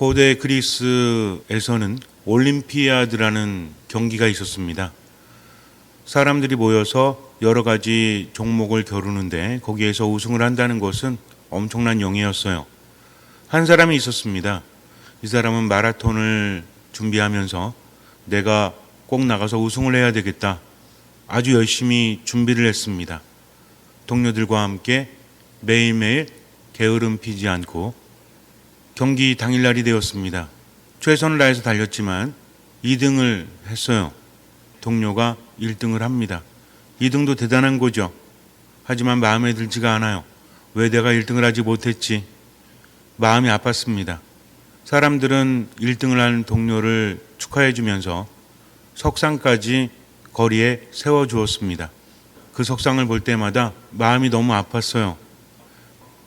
고대 그리스에서는 올림피아드라는 경기가 있었습니다. 사람들이 모여서 여러 가지 종목을 겨루는데 거기에서 우승을 한다는 것은 엄청난 영예였어요. 한 사람이 있었습니다. 이 사람은 마라톤을 준비하면서 내가 꼭 나가서 우승을 해야 되겠다. 아주 열심히 준비를 했습니다. 동료들과 함께 매일매일 게으름 피지 않고 경기 당일날이 되었습니다. 최선을 다해서 달렸지만 2등을 했어요. 동료가 1등을 합니다. 2등도 대단한 거죠. 하지만 마음에 들지가 않아요. 왜 내가 1등을 하지 못했지? 마음이 아팠습니다. 사람들은 1등을 한 동료를 축하해 주면서 석상까지 거리에 세워 주었습니다. 그 석상을 볼 때마다 마음이 너무 아팠어요.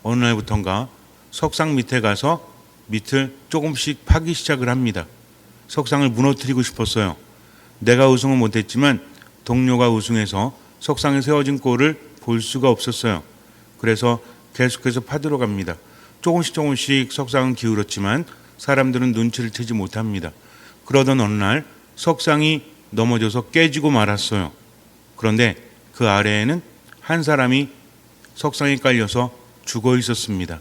어느 날부턴가 석상 밑에 가서 밑을 조금씩 파기 시작을 합니다. 석상을 무너뜨리고 싶었어요. 내가 우승은 못했지만 동료가 우승해서 석상에 세워진 꼴을 볼 수가 없었어요. 그래서 계속해서 파들어 갑니다. 조금씩 조금씩 석상은 기울었지만 사람들은 눈치를 채지 못합니다. 그러던 어느 날 석상이 넘어져서 깨지고 말았어요. 그런데 그 아래에는 한 사람이 석상에 깔려서 죽어 있었습니다.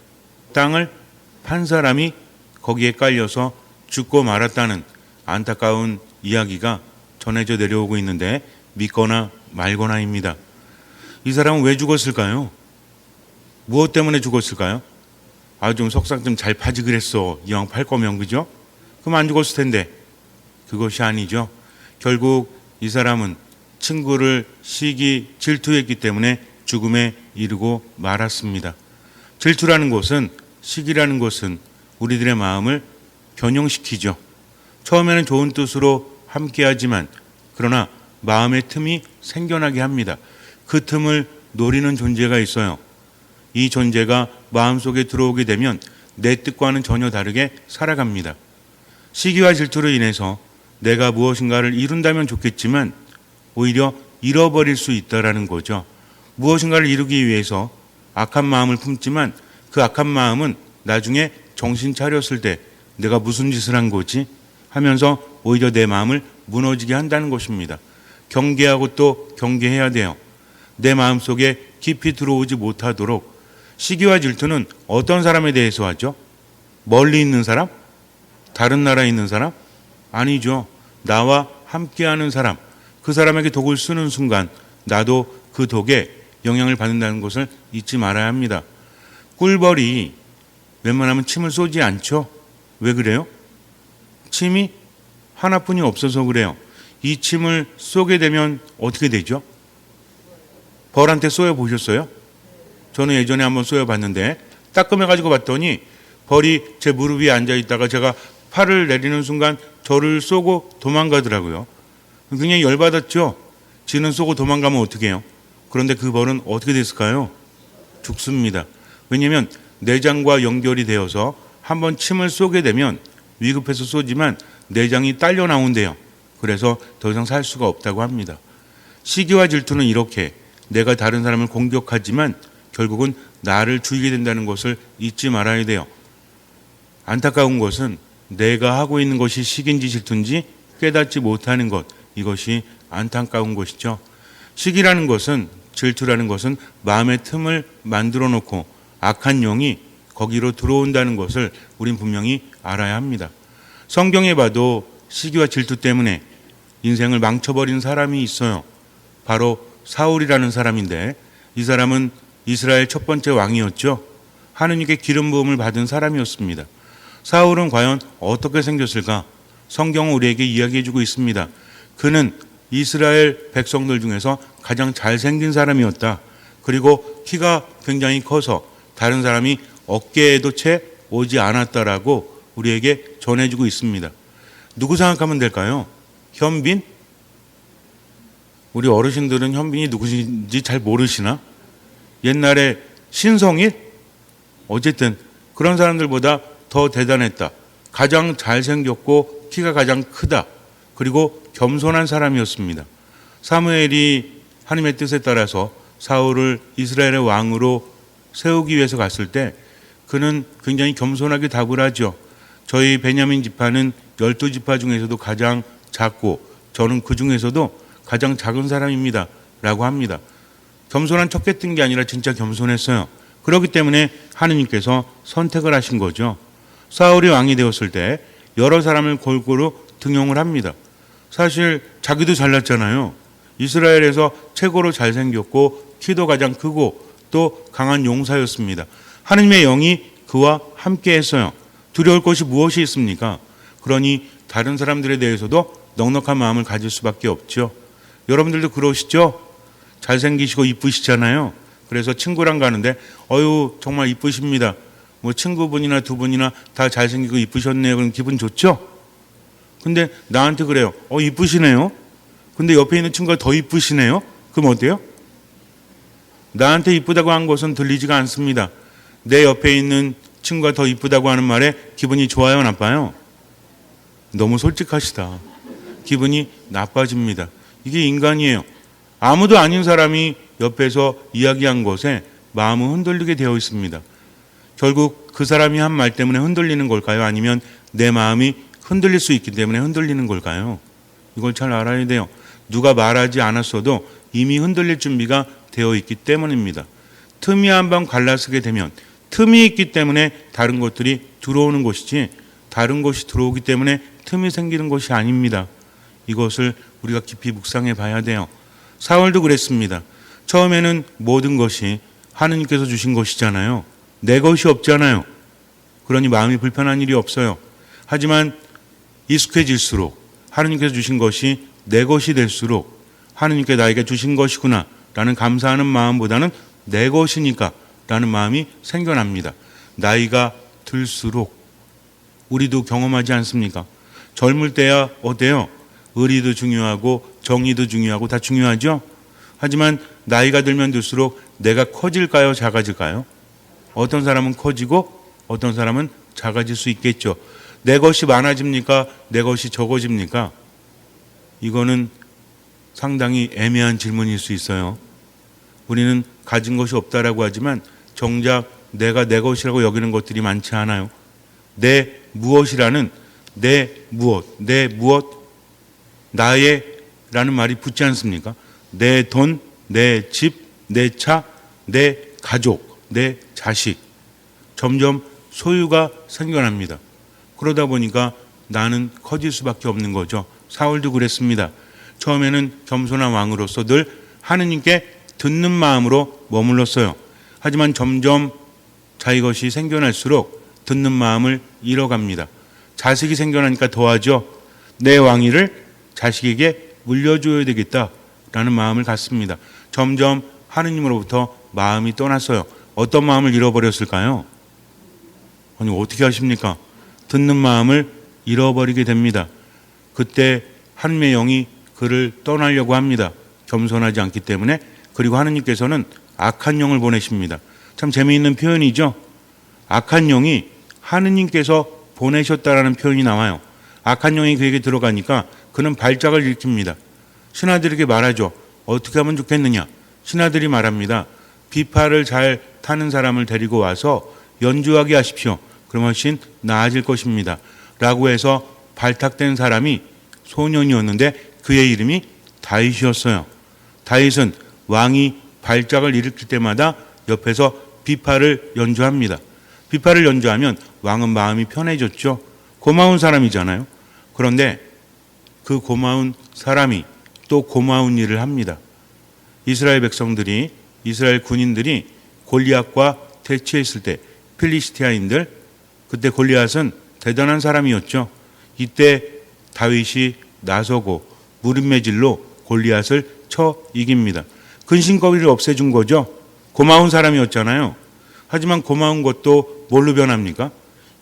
땅을 판 사람이 거기에 깔려서 죽고 말았다는 안타까운 이야기가 전해져 내려오고 있는데 믿거나 말거나입니다. 이 사람은 왜 죽었을까요? 무엇 때문에 죽었을까요? 아, 좀 석상 좀 잘 파지 그랬어. 이왕 팔 거면, 그죠? 그럼 안 죽었을 텐데. 그것이 아니죠. 결국 이 사람은 친구를 시기 질투했기 때문에 죽음에 이르고 말았습니다. 질투라는 것은 시기라는 것은 우리들의 마음을 변형시키죠. 처음에는 좋은 뜻으로 함께하지만 그러나 마음의 틈이 생겨나게 합니다. 그 틈을 노리는 존재가 있어요. 이 존재가 마음속에 들어오게 되면 내 뜻과는 전혀 다르게 살아갑니다. 시기와 질투로 인해서 내가 무엇인가를 이룬다면 좋겠지만 오히려 잃어버릴 수 있다라는 거죠. 무엇인가를 이루기 위해서 악한 마음을 품지만 그 악한 마음은 나중에 정신 차렸을 때 내가 무슨 짓을 한 거지 하면서 오히려 내 마음을 무너지게 한다는 것입니다. 경계하고 또 경계해야 돼요. 내 마음 속에 깊이 들어오지 못하도록 시기와 질투는 어떤 사람에 대해서 하죠? 멀리 있는 사람? 다른 나라에 있는 사람? 아니죠. 나와 함께하는 사람. 그 사람에게 독을 쓰는 순간 나도 그 독에 영향을 받는다는 것을 잊지 말아야 합니다. 꿀벌이 웬만하면 침을 쏘지 않죠. 왜 그래요? 침이 하나뿐이 없어서 그래요. 이 침을 쏘게 되면 어떻게 되죠? 벌한테 쏘여 보셨어요? 저는 예전에 한번 쏘여 봤는데 따끔해 가지고 봤더니 벌이 제 무릎 위에 앉아 있다가 제가 팔을 내리는 순간 저를 쏘고 도망가더라고요. 굉장히 열받았죠. 지는 쏘고 도망가면 어떻게 해요? 그런데 그 벌은 어떻게 됐을까요? 죽습니다. 왜냐하면 내장과 연결이 되어서 한번 침을 쏘게 되면 위급해서 쏘지만 내장이 딸려 나온대요. 그래서 더 이상 살 수가 없다고 합니다. 시기와 질투는 이렇게 내가 다른 사람을 공격하지만 결국은 나를 죽이게 된다는 것을 잊지 말아야 돼요. 안타까운 것은 내가 하고 있는 것이 시기인지 질투인지 깨닫지 못하는 것 이것이 안타까운 것이죠. 시기라는 것은 질투라는 것은 마음의 틈을 만들어 놓고 악한 영이 거기로 들어온다는 것을 우린 분명히 알아야 합니다. 성경에 봐도 시기와 질투 때문에 인생을 망쳐버린 사람이 있어요. 바로 사울이라는 사람인데 이 사람은 이스라엘 첫 번째 왕이었죠. 하느님께 기름 부음을 받은 사람이었습니다. 사울은 과연 어떻게 생겼을까? 성경은 우리에게 이야기해 주고 있습니다. 그는 이스라엘 백성들 중에서 가장 잘생긴 사람이었다. 그리고 키가 굉장히 커서 다른 사람이 어깨에도 채 오지 않았다라고 우리에게 전해주고 있습니다. 누구 생각하면 될까요? 현빈? 우리 어르신들은 현빈이 누구인지 잘 모르시나? 옛날에 신성일? 어쨌든 그런 사람들보다 더 대단했다. 가장 잘생겼고 키가 가장 크다. 그리고 겸손한 사람이었습니다. 사무엘이 하나님의 뜻에 따라서 사울을 이스라엘의 왕으로 세우기 위해서 갔을 때 그는 굉장히 겸손하게 답을 하죠. 저희 베냐민 지파는 열두 지파 중에서도 가장 작고 저는 그 중에서도 가장 작은 사람입니다. 라고 합니다. 겸손한 척했던 게 아니라 진짜 겸손했어요. 그렇기 때문에 하느님께서 선택을 하신 거죠. 사울이 왕이 되었을 때 여러 사람을 골고루 등용을 합니다. 사실 자기도 잘났잖아요. 이스라엘에서 최고로 잘생겼고 키도 가장 크고 또 강한 용사였습니다. 하느님의 영이 그와 함께 했어요. 두려울 것이 무엇이 있습니까? 그러니 다른 사람들에 대해서도 넉넉한 마음을 가질 수밖에 없죠. 여러분들도 그러시죠? 잘생기시고 이쁘시잖아요. 그래서 친구랑 가는데 어유 정말 이쁘십니다. 뭐 친구분이나 두 분이나 다 잘생기고 이쁘셨네요. 그럼 기분 좋죠? 근데 나한테 그래요. 어 이쁘시네요. 근데 옆에 있는 친구가 더 이쁘시네요. 그럼 어때요? 나한테 이쁘다고 한 것은 들리지가 않습니다. 내 옆에 있는 친구가 더 이쁘다고 하는 말에 기분이 좋아요, 나빠요? 너무 솔직하시다. 기분이 나빠집니다. 이게 인간이에요. 아무도 아닌 사람이 옆에서 이야기한 것에 마음은 흔들리게 되어 있습니다. 결국 그 사람이 한 말 때문에 흔들리는 걸까요? 아니면 내 마음이 흔들릴 수 있기 때문에 흔들리는 걸까요? 이걸 잘 알아야 돼요. 누가 말하지 않았어도 이미 흔들릴 준비가 되어 있기 때문입니다. 틈이 한번 갈라서게 되면 틈이 있기 때문에 다른 것들이 들어오는 것이지 다른 것이 들어오기 때문에 틈이 생기는 것이 아닙니다. 이것을 우리가 깊이 묵상해 봐야 돼요. 사월도 그랬습니다. 처음에는 모든 것이 하느님께서 주신 것이잖아요. 내 것이 없잖아요. 그러니 마음이 불편한 일이 없어요. 하지만 익숙해질수록 하느님께서 주신 것이 내 것이 될수록 하느님께 나에게 주신 것이구나 라는 감사하는 마음보다는 내 것이니까 라는 마음이 생겨납니다. 나이가 들수록 우리도 경험하지 않습니까? 젊을 때야 어때요? 의리도 중요하고 정의도 중요하고 다 중요하죠? 하지만 나이가 들면 들수록 내가 커질까요? 작아질까요? 어떤 사람은 커지고 어떤 사람은 작아질 수 있겠죠. 내 것이 많아집니까? 내 것이 적어집니까? 이거는 상당히 애매한 질문일 수 있어요. 우리는 가진 것이 없다라고 하지만 정작 내가 내 것이라고 여기는 것들이 많지 않아요. 내 무엇이라는 내 무엇, 내 무엇, 나의 라는 말이 붙지 않습니까? 내 돈, 내 집, 내 차, 내 가족, 내 자식. 점점 소유가 생겨납니다. 그러다 보니까 나는 커질 수밖에 없는 거죠. 사울도 그랬습니다. 처음에는 겸손한 왕으로서 늘 하느님께 듣는 마음으로 머물렀어요. 하지만 점점 자기 것이 생겨날수록 듣는 마음을 잃어갑니다. 자식이 생겨나니까 더하죠. 내 왕위를 자식에게 물려줘야 되겠다라는 마음을 갖습니다. 점점 하느님으로부터 마음이 떠났어요. 어떤 마음을 잃어버렸을까요? 아니 어떻게 하십니까? 듣는 마음을 잃어버리게 됩니다. 그때 하느님의 영이 그를 떠나려고 합니다. 겸손하지 않기 때문에 그리고 하느님께서는 악한 영을 보내십니다. 참 재미있는 표현이죠. 악한 영이 하느님께서 보내셨다라는 표현이 나와요. 악한 영이 그에게 들어가니까 그는 발작을 일으킵니다. 신하들에게 말하죠. 어떻게 하면 좋겠느냐? 신하들이 말합니다. 비파를 잘 타는 사람을 데리고 와서 연주하게 하십시오. 그럼 훨씬 나아질 것입니다. 라고 해서 발탁된 사람이 소년이었는데 그의 이름이 다윗이었어요. 다윗은 왕이 발작을 일으킬 때마다 옆에서 비파를 연주합니다. 비파를 연주하면 왕은 마음이 편해졌죠. 고마운 사람이잖아요. 그런데 그 고마운 사람이 또 고마운 일을 합니다. 이스라엘 백성들이 이스라엘 군인들이 골리앗과 대치했을 때 필리스티아인들 그때 골리앗은 대단한 사람이었죠. 이때 다윗이 나서고 무릎매질로 골리앗을 쳐 이깁니다. 근심거리를 없애준 거죠. 고마운 사람이었잖아요. 하지만 고마운 것도 뭘로 변합니까?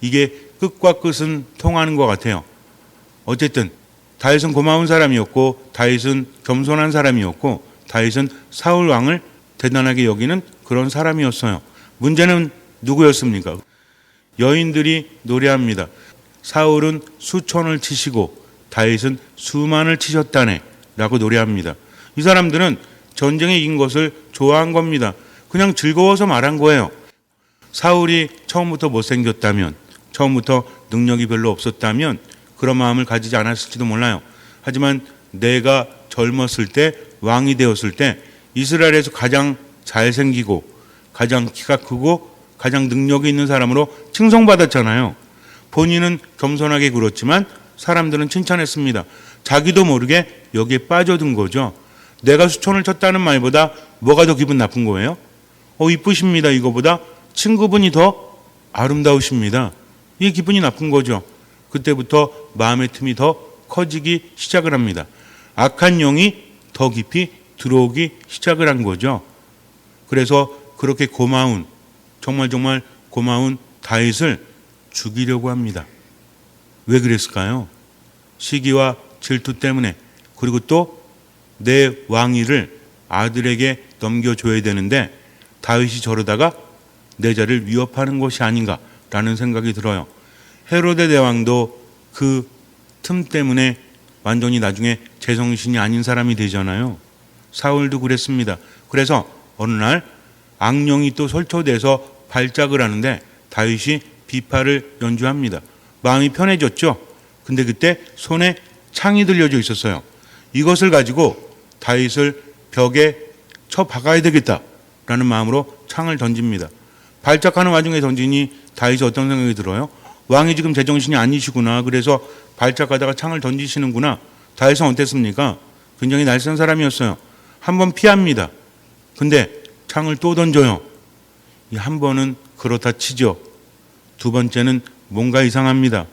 이게 끝과 끝은 통하는 것 같아요. 어쨌든 다윗은 고마운 사람이었고 다윗은 겸손한 사람이었고 다윗은 사울 왕을 대단하게 여기는 그런 사람이었어요. 문제는 누구였습니까? 여인들이 노래합니다. 사울은 수천을 치시고 다윗은 수만을 치셨다네 라고 노래합니다. 이 사람들은 전쟁에 이긴 것을 좋아한 겁니다. 그냥 즐거워서 말한 거예요. 사울이 처음부터 못생겼다면, 처음부터 능력이 별로 없었다면 그런 마음을 가지지 않았을지도 몰라요. 하지만 내가 젊었을 때 왕이 되었을 때 이스라엘에서 가장 잘생기고 가장 키가 크고 가장 능력이 있는 사람으로 칭송받았잖아요. 본인은 겸손하게 굴었지만 사람들은 칭찬했습니다. 자기도 모르게 여기에 빠져든 거죠. 내가 수천을 쳤다는 말보다 뭐가 더 기분 나쁜 거예요? 어, 이쁘십니다. 이거보다 친구분이 더 아름다우십니다. 이게 기분이 나쁜 거죠. 그때부터 마음의 틈이 더 커지기 시작을 합니다. 악한 영이 더 깊이 들어오기 시작을 한 거죠. 그래서 그렇게 고마운 정말 정말 고마운 다윗을 죽이려고 합니다. 왜 그랬을까요? 시기와 질투 때문에 그리고 또 내 왕위를 아들에게 넘겨줘야 되는데 다윗이 저러다가 내 자를 위협하는 것이 아닌가라는 생각이 들어요. 헤로데 대왕도 그 틈 때문에 완전히 나중에 제정신이 아닌 사람이 되잖아요. 사울도 그랬습니다. 그래서 어느 날 악령이 또 설초돼서 발작을 하는데 다윗이 비파를 연주합니다. 마음이 편해졌죠. 근데 그때 손에 창이 들려져 있었어요. 이것을 가지고 다윗을 벽에 쳐 박아야 되겠다라는 마음으로 창을 던집니다. 발작하는 와중에 던지니 다윗이 어떤 생각이 들어요? 왕이 지금 제정신이 아니시구나. 그래서 발작하다가 창을 던지시는구나. 다윗은 어땠습니까? 굉장히 날쌘 사람이었어요. 한 번 피합니다. 근데 창을 또 던져요. 이 한 번은 그렇다 치죠. 두 번째는 뭔가 이상합니다.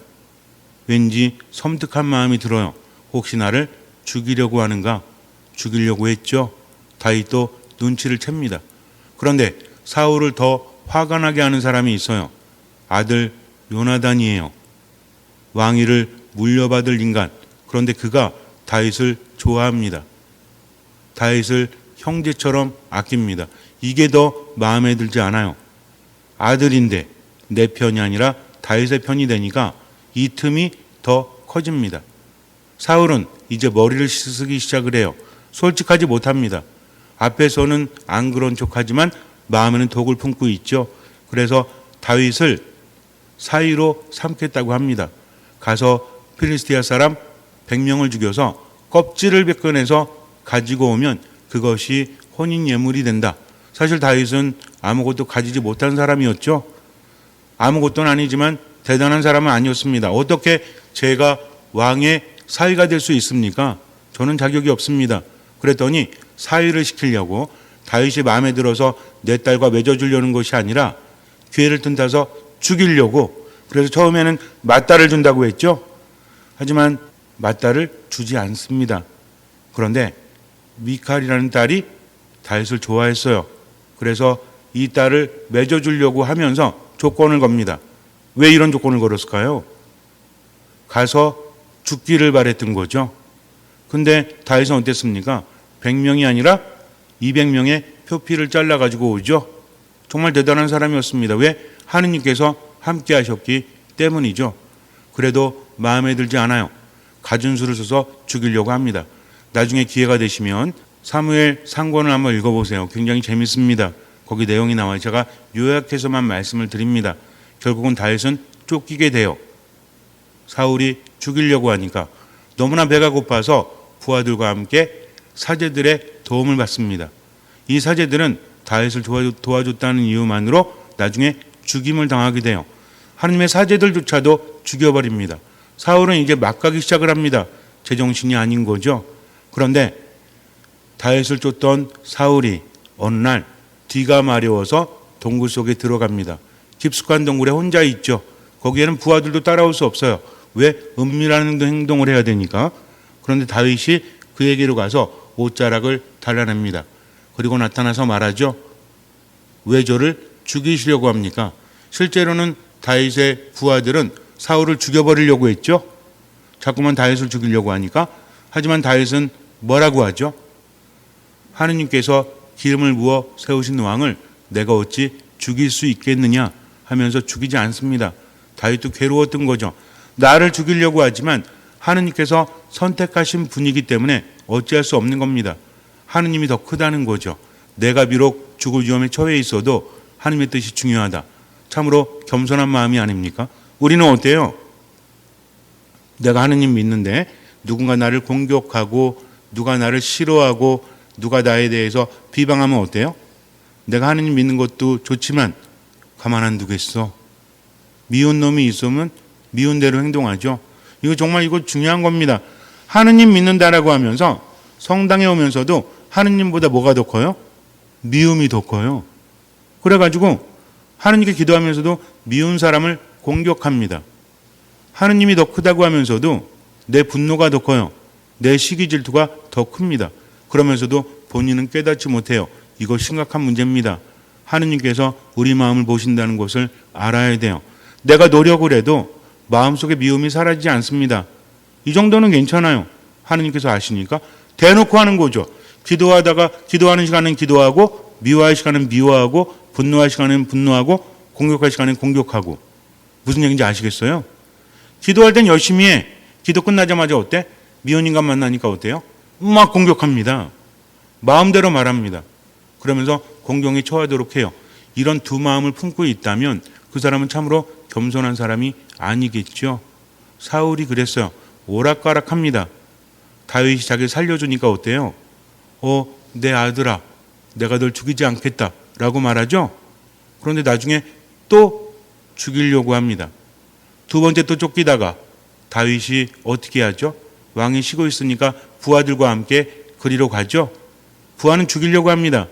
왠지 섬뜩한 마음이 들어요. 혹시 나를 죽이려고 하는가? 죽이려고 했죠. 다윗도 눈치를 챕니다. 그런데 사울을 더 화가 나게 하는 사람이 있어요. 아들 요나단이에요. 왕위를 물려받을 인간. 그런데 그가 다윗을 좋아합니다. 다윗을 형제처럼 아낍니다. 이게 더 마음에 들지 않아요. 아들인데 내 편이 아니라 다윗의 편이 되니까 이 틈이 더 커집니다. 사울은 이제 머리를 쓰기 시작을 해요. 솔직하지 못합니다. 앞에서는 안 그런 척하지만 마음에는 독을 품고 있죠. 그래서 다윗을 사이로 삼겠다고 합니다. 가서 필리스티아 사람 100명을 죽여서 껍질을 벗겨내서 가지고 오면 그것이 혼인 예물이 된다. 사실 다윗은 아무것도 가지지 못한 사람이었죠. 아무것도는 아니지만 대단한 사람은 아니었습니다. 어떻게 제가 왕의 사위가 될 수 있습니까? 저는 자격이 없습니다. 그랬더니 사위를 시키려고 다윗이 마음에 들어서 내 딸과 맺어주려는 것이 아니라 기회를 틈타서 죽이려고 그래서 처음에는 맞딸을 준다고 했죠. 하지만 맞딸을 주지 않습니다. 그런데 미칼이라는 딸이 다윗을 좋아했어요. 그래서 이 딸을 맺어주려고 하면서 조건을 겁니다. 왜 이런 조건을 걸었을까요? 가서 죽기를 바랬던 거죠. 근데 다윗은 어땠습니까? 100명이 아니라 200명의 표피를 잘라 가지고 오죠. 정말 대단한 사람이었습니다. 왜? 하느님께서 함께 하셨기 때문이죠. 그래도 마음에 들지 않아요. 가진 수를 써서 죽이려고 합니다. 나중에 기회가 되시면 사무엘 상권을 한번 읽어보세요. 굉장히 재밌습니다. 거기 내용이 나와요. 제가 요약해서만 말씀을 드립니다. 결국은 다윗은 쫓기게 돼요. 사울이 죽이려고 하니까 너무나 배가 고파서 부하들과 함께 사제들의 도움을 받습니다. 이 사제들은 다윗을 도와줬 다는 이유만으로 나중에 죽임을 당하게 돼요. 하나님의 사제들조차도 죽여버립니다. 사울은 이제 막 가기 시작을 합니다. 제정신이 아닌 거죠. 그런데 다윗을 쫓던 사울이 어느 날 뒤가 마려워서 동굴 속에 들어갑니다. 깊숙한 동굴에 혼자 있죠. 거기에는 부하들도 따라올 수 없어요. 왜 은밀한 행동을 해야 되니까. 그런데 다윗이 그에게로 가서 옷자락을 달라냅니다. 그리고 나타나서 말하죠. 왜 저를 죽이시려고 합니까? 실제로는 다윗의 부하들은 사울을 죽여버리려고 했죠. 자꾸만 다윗을 죽이려고 하니까 하지만 다윗은 뭐라고 하죠? 하느님께서 기름을 부어 세우신 왕을 내가 어찌 죽일 수 있겠느냐 하면서 죽이지 않습니다. 다윗도 괴로웠던 거죠. 나를 죽이려고 하지만 하느님께서 선택하신 분이기 때문에 어찌할 수 없는 겁니다. 하느님이 더 크다는 거죠. 내가 비록 죽을 위험에 처해 있어도 하느님의 뜻이 중요하다. 참으로 겸손한 마음이 아닙니까? 우리는 어때요? 내가 하느님 믿는데 누군가 나를 공격하고 누가 나를 싫어하고 누가 나에 대해서 비방하면 어때요? 내가 하느님 믿는 것도 좋지만 가만 안 두겠어. 미운 놈이 있으면 미운 대로 행동하죠. 이거 정말 이거 중요한 겁니다. 하느님 믿는다라고 하면서 성당에 오면서도 하느님보다 뭐가 더 커요? 미움이 더 커요. 그래가지고 하느님께 기도하면서도 미운 사람을 공격합니다. 하느님이 더 크다고 하면서도 내 분노가 더 커요. 내 시기 질투가 더 큽니다. 그러면서도 본인은 깨닫지 못해요. 이거 심각한 문제입니다. 하느님께서 우리 마음을 보신다는 것을 알아야 돼요. 내가 노력을 해도 마음속에 미움이 사라지지 않습니다. 이 정도는 괜찮아요. 하느님께서 아시니까 대놓고 하는 거죠. 기도하다가 기도하는 시간은 기도하고 미워할 시간은 미워하고 분노할 시간은 분노하고 공격할 시간은 공격하고 무슨 얘기인지 아시겠어요? 기도할 땐 열심히 해. 기도 끝나자마자 어때? 미운 인간 만나니까 어때요? 막 공격합니다. 마음대로 말합니다. 그러면서 공경에 처하도록 해요. 이런 두 마음을 품고 있다면 그 사람은 참으로 겸손한 사람이 아니겠죠. 사울이 그랬어요. 오락가락합니다. 다윗이 자기를 살려주니까 어때요? 어, 내 아들아, 내가 널 죽이지 않겠다. 라고 말하죠. 그런데 나중에 또 죽이려고 합니다. 두 번째 또 쫓기다가 다윗이 어떻게 하죠? 왕이 쉬고 있으니까 부하들과 함께 그리로 가죠. 부하는 죽이려고 합니다.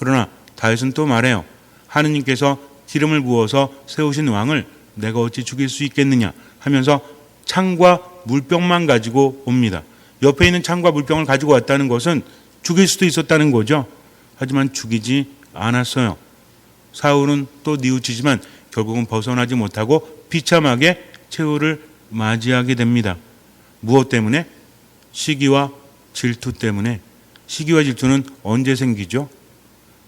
그러나 다윗은 또 말해요. 하느님께서 기름을 부어서 세우신 왕을 내가 어찌 죽일 수 있겠느냐 하면서 창과 물병만 가지고 옵니다. 옆에 있는 창과 물병을 가지고 왔다는 것은 죽일 수도 있었다는 거죠. 하지만 죽이지 않았어요. 사울은 또 뉘우치지만 결국은 벗어나지 못하고 비참하게 최후를 맞이하게 됩니다. 무엇 때문에? 시기와 질투 때문에. 시기와 질투는 언제 생기죠?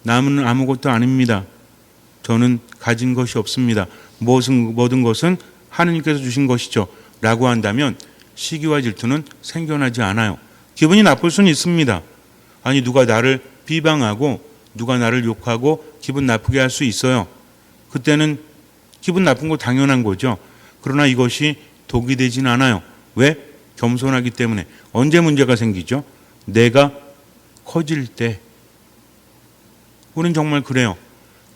남은 아무것도 아닙니다. 저는 가진 것이 없습니다. 모든, 모든 것은 하느님께서 주신 것이죠. 라고 한다면 시기와 질투는 생겨나지 않아요. 기분이 나쁠 수는 있습니다. 아니, 누가 나를 비방하고 누가 나를 욕하고 기분 나쁘게 할 수 있어요. 그때는 기분 나쁜 거 당연한 거죠. 그러나 이것이 독이 되진 않아요. 왜? 겸손하기 때문에. 언제 문제가 생기죠? 내가 커질 때. 우리는 정말 그래요.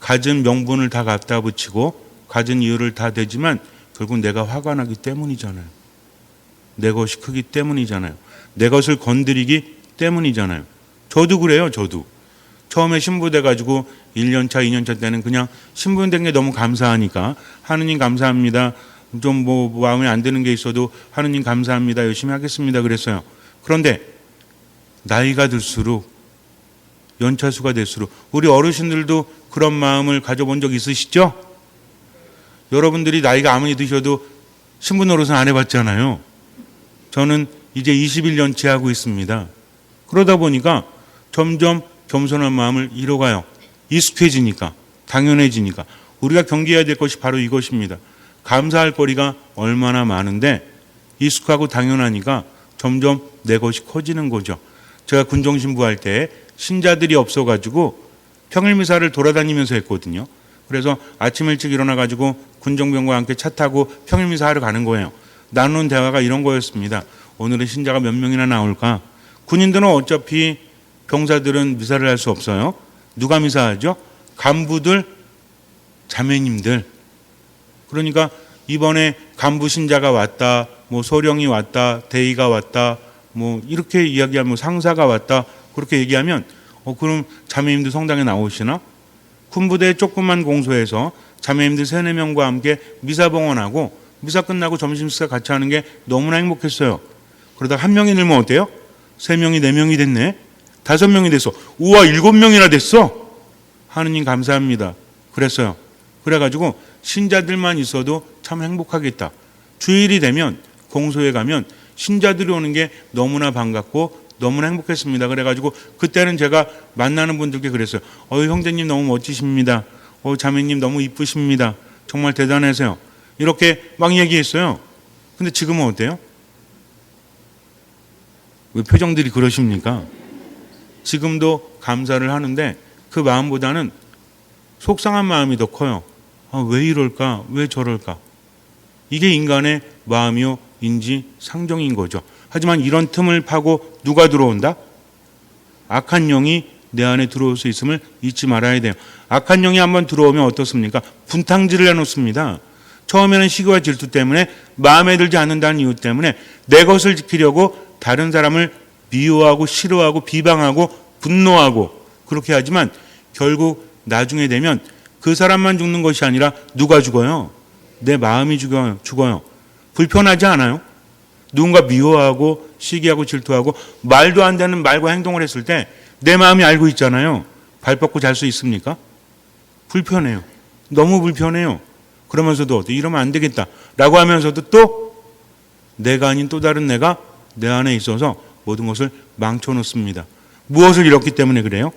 가진 명분을 다 갖다 붙이고 가진 이유를 다 대지만 결국 내가 화가 나기 때문이잖아요. 내 것이 크기 때문이잖아요. 내 것을 건드리기 때문이잖아요. 저도 그래요, 저도. 처음에 신부돼 가지고 1년 차, 2년 차 때는 그냥 신부된 게 너무 감사하니까 하느님 감사합니다. 좀 뭐 마음에 안 드는 게 있어도 하느님 감사합니다. 열심히 하겠습니다. 그랬어요. 그런데 나이가 들수록 연차수가 될수록 우리 어르신들도 그런 마음을 가져본 적 있으시죠? 여러분들이 나이가 아무리 드셔도 노릇은 안 해봤잖아요. 저는 이제 21년째 하고 있습니다. 그러다 보니까 점점 겸손한 마음을 잃어가요. 익숙해지니까, 당연해지니까. 우리가 경계해야 될 것이 바로 이것입니다. 감사할 거리가 얼마나 많은데 익숙하고 당연하니까 점점 내 것이 커지는 거죠. 제가 군종신부 할 때 신자들이 없어가지고 평일 미사를 돌아다니면서 했거든요. 그래서 아침 일찍 일어나가지고 군정병과 함께 차 타고 평일 미사 하러 가는 거예요. 나누는 대화가 이런 거였습니다. 오늘은 신자가 몇 명이나 나올까? 군인들은 어차피 병사들은 미사를 할 수 없어요. 누가 미사하죠? 간부들, 자매님들. 그러니까 이번에 간부 신자가 왔다, 뭐 소령이 왔다, 대의가 왔다, 뭐 이렇게 이야기하면 뭐 상사가 왔다, 그렇게 얘기하면 어 그럼 자매님들 성당에 나오시나? 군부대 조금만 공소해서 자매님들 세네 명과 함께 미사 봉헌하고 미사 끝나고 점심 식사 같이 하는 게 너무나 행복했어요. 그러다 한 명이 늘면 어때요? 세 명이 네 명이 됐네. 다섯 명이 됐어. 우와 일곱 명이나 됐어. 하느님 감사합니다. 그랬어요. 그래가지고 신자들만 있어도 참 행복하겠다. 주일이 되면 공소에 가면 신자들이 오는 게 너무나 반갑고 너무나 행복했습니다. 그래가지고 그때는 제가 만나는 분들께 그랬어요. 어 형제님 너무 멋지십니다. 어 자매님 너무 이쁘십니다. 정말 대단하세요. 이렇게 막 얘기했어요. 근데 지금은 어때요? 왜 표정들이 그러십니까? 지금도 감사를 하는데 그 마음보다는 속상한 마음이 더 커요. 아, 왜 이럴까? 왜 저럴까? 이게 인간의 마음이요 인지 상정인 거죠. 하지만 이런 틈을 파고 누가 들어온다? 악한 영이 내 안에 들어올 수 있음을 잊지 말아야 돼요. 악한 영이 한번 들어오면 어떻습니까? 분탕질을 해놓습니다. 처음에는 시기와 질투 때문에 마음에 들지 않는다는 이유 때문에 내 것을 지키려고 다른 사람을 미워하고 싫어하고 비방하고 분노하고 그렇게 하지만 결국 나중에 되면 그 사람만 죽는 것이 아니라 누가 죽어요? 내 마음이 죽어요. 불편하지 않아요? 누군가 미워하고 시기하고 질투하고 말도 안 되는 말과 행동을 했을 때 내 마음이 알고 있잖아요. 발 뻗고 잘 수 있습니까? 불편해요. 너무 불편해요. 그러면서도? 이러면 안 되겠다. 라고 하면서도 또 내가 아닌 또 다른 내가 내 안에 있어서 모든 것을 망쳐 놓습니다. 무엇을 잃었기 때문에 그래요?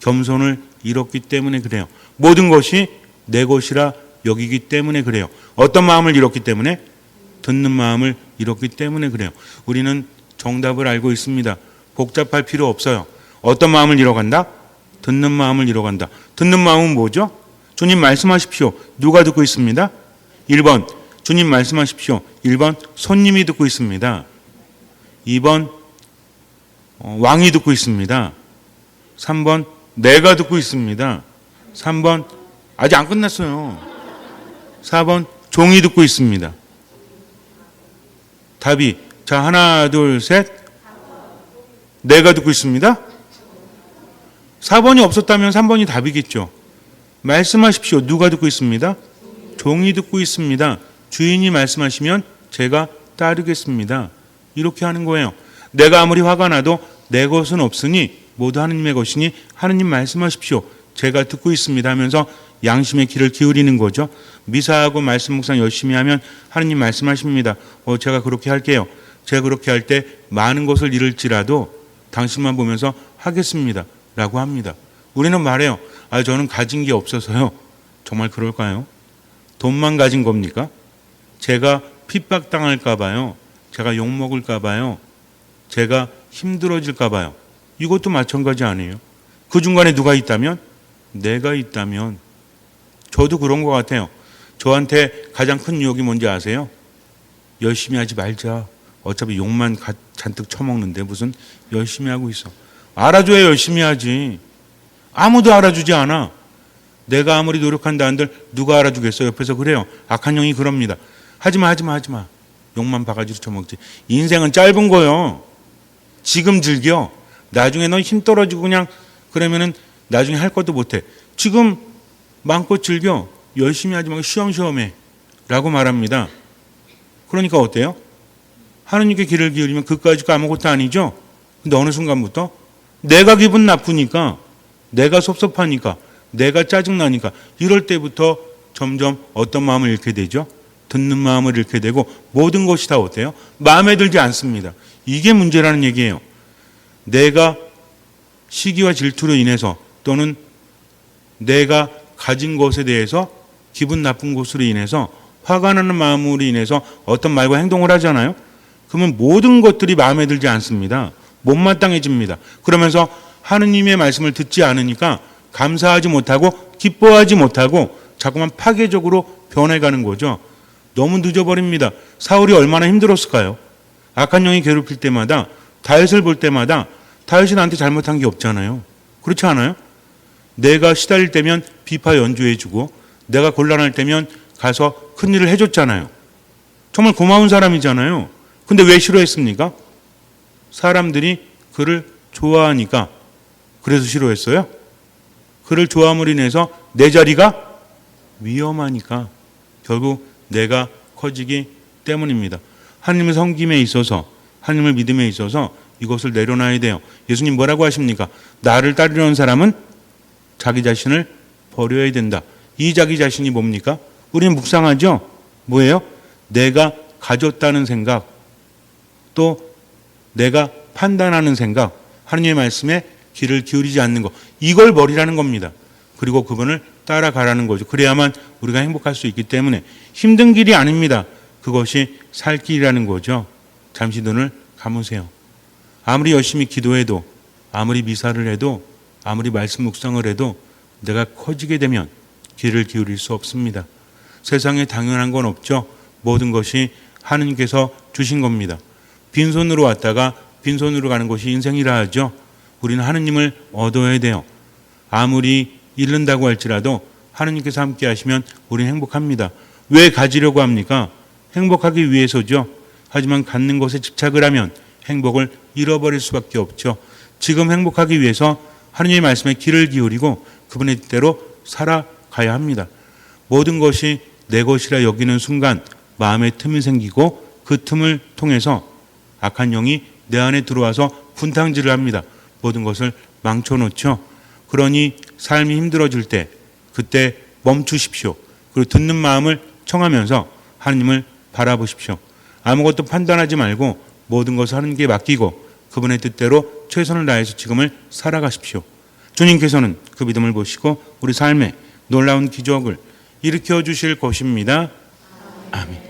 겸손을 잃었기 때문에 그래요. 모든 것이 내 것이라 여기기 때문에 그래요. 어떤 마음을 잃었기 때문에? 듣는 마음을 잃었기 때문에 그래요. 우리는 정답을 알고 있습니다. 복잡할 필요 없어요. 어떤 마음을 잃어간다? 듣는 마음을 잃어간다. 듣는 마음은 뭐죠? 주님 말씀하십시오. 누가 듣고 있습니다? 1번, 주님 말씀하십시오. 1번, 손님이 듣고 있습니다. 2번, 어, 왕이 듣고 있습니다. 3번, 내가 듣고 있습니다. 3번, 아직 안 끝났어요. 4번, 종이 듣고 있습니다. 답이, 자, 하나, 둘, 셋. 내가 듣고 있습니다. 4번이 없었다면 3번이 답이겠죠. 말씀하십시오. 누가 듣고 있습니다? 종이 듣고 있습니다. 주인이 말씀하시면 제가 따르겠습니다. 이렇게 하는 거예요. 내가 아무리 화가 나도 내 것은 없으니 모두 하느님의 것이니 하느님 말씀하십시오. 제가 듣고 있습니다 하면서 양심의 귀를 기울이는 거죠. 미사하고 말씀 묵상 열심히 하면 하느님 말씀하십니다. 어, 제가 그렇게 할게요. 제가 그렇게 할 때 많은 것을 잃을지라도 당신만 보면서 하겠습니다. 라고 합니다. 우리는 말해요. 아, 저는 가진 게 없어서요. 정말 그럴까요? 돈만 가진 겁니까? 제가 핍박당할까 봐요. 제가 욕먹을까 봐요. 제가 힘들어질까 봐요. 이것도 마찬가지 아니에요. 그 중간에 누가 있다면? 내가 있다면. 저도 그런 것 같아요. 저한테 가장 큰 유혹이 뭔지 아세요? 열심히 하지 말자. 어차피 욕만 가- 잔뜩 처먹는데 무슨 열심히 하고 있어. 알아줘야 열심히 하지. 아무도 알아주지 않아. 내가 아무리 노력한다 한들 누가 알아주겠어? 옆에서 그래요. 악한 영이 그럽니다. 하지마, 하지마, 하지마. 욕만 바가지로 처먹지. 인생은 짧은 거요. 지금 즐겨. 나중에 넌 힘 떨어지고 그냥 그러면은 나중에 할 것도 못해. 지금 마음껏 즐겨. 열심히 하지 말고 쉬엄쉬엄해. 라고 말합니다. 그러니까 어때요? 하느님께 귀를 기울이면 그까지가 아무것도 아니죠? 근데 어느 순간부터 내가 기분 나쁘니까, 내가 섭섭하니까, 내가 짜증나니까, 이럴 때부터 점점 어떤 마음을 잃게 되죠? 듣는 마음을 잃게 되고, 모든 것이 다 어때요? 마음에 들지 않습니다. 이게 문제라는 얘기예요. 내가 시기와 질투로 인해서 또는 내가 가진 것에 대해서 기분 나쁜 것으로 인해서 화가 나는 마음으로 인해서 어떤 말과 행동을 하잖아요. 그러면 모든 것들이 마음에 들지 않습니다. 못마땅해집니다. 그러면서 하느님의 말씀을 듣지 않으니까 감사하지 못하고 기뻐하지 못하고 자꾸만 파괴적으로 변해가는 거죠. 너무 늦어버립니다. 사울이 얼마나 힘들었을까요? 악한 영이 괴롭힐 때마다 다윗을 볼 때마다 다윗이 나한테 잘못한 게 없잖아요. 그렇지 않아요? 내가 시달릴 때면 비파 연주해주고 내가 곤란할 때면 가서 큰 일을 해줬잖아요. 정말 고마운 사람이잖아요. 근데 왜 싫어했습니까? 사람들이 그를 좋아하니까 그래서 싫어했어요? 그를 좋아함으로 인해서 내 자리가 위험하니까 결국 내가 커지기 때문입니다. 하나님의 섬김에 있어서 하나님을 믿음에 있어서 이것을 내려놔야 돼요. 예수님 뭐라고 하십니까? 나를 따르려는 사람은 자기 자신을 버려야 된다. 이 자기 자신이 뭡니까? 우리는 묵상하죠? 뭐예요? 내가 가졌다는 생각, 또 내가 판단하는 생각, 하느님의 말씀에 귀를 기울이지 않는 것, 이걸 버리라는 겁니다. 그리고 그분을 따라가라는 거죠. 그래야만 우리가 행복할 수 있기 때문에 힘든 길이 아닙니다. 그것이 살 길이라는 거죠. 잠시 눈을 감으세요. 아무리 열심히 기도해도, 아무리 미사를 해도, 아무리 말씀 묵상을 해도 내가 커지게 되면 귀를 기울일 수 없습니다. 세상에 당연한 건 없죠. 모든 것이 하느님께서 주신 겁니다. 빈손으로 왔다가 빈손으로 가는 것이 인생이라 하죠. 우리는 하느님을 얻어야 돼요. 아무리 잃는다고 할지라도 하느님께서 함께 하시면 우리는 행복합니다. 왜 가지려고 합니까? 행복하기 위해서죠. 하지만 갖는 것에 집착을 하면 행복을 잃어버릴 수밖에 없죠. 지금 행복하기 위해서 하느님의 말씀에 귀를 기울이고 그분의 뜻대로 살아가야 합니다. 모든 것이 내 것이라 여기는 순간 마음에 틈이 생기고 그 틈을 통해서 악한 영이 내 안에 들어와서 분탕질을 합니다. 모든 것을 망쳐놓죠. 그러니 삶이 힘들어질 때 그때 멈추십시오. 그리고 듣는 마음을 청하면서 하나님을 바라보십시오. 아무것도 판단하지 말고 모든 것을 하나님께 맡기고 그분의 뜻대로 최선을 다해서 지금을 살아가십시오. 주님께서는 그 믿음을 보시고 우리 삶에 놀라운 기적을 일으켜 주실 것입니다. 아멘.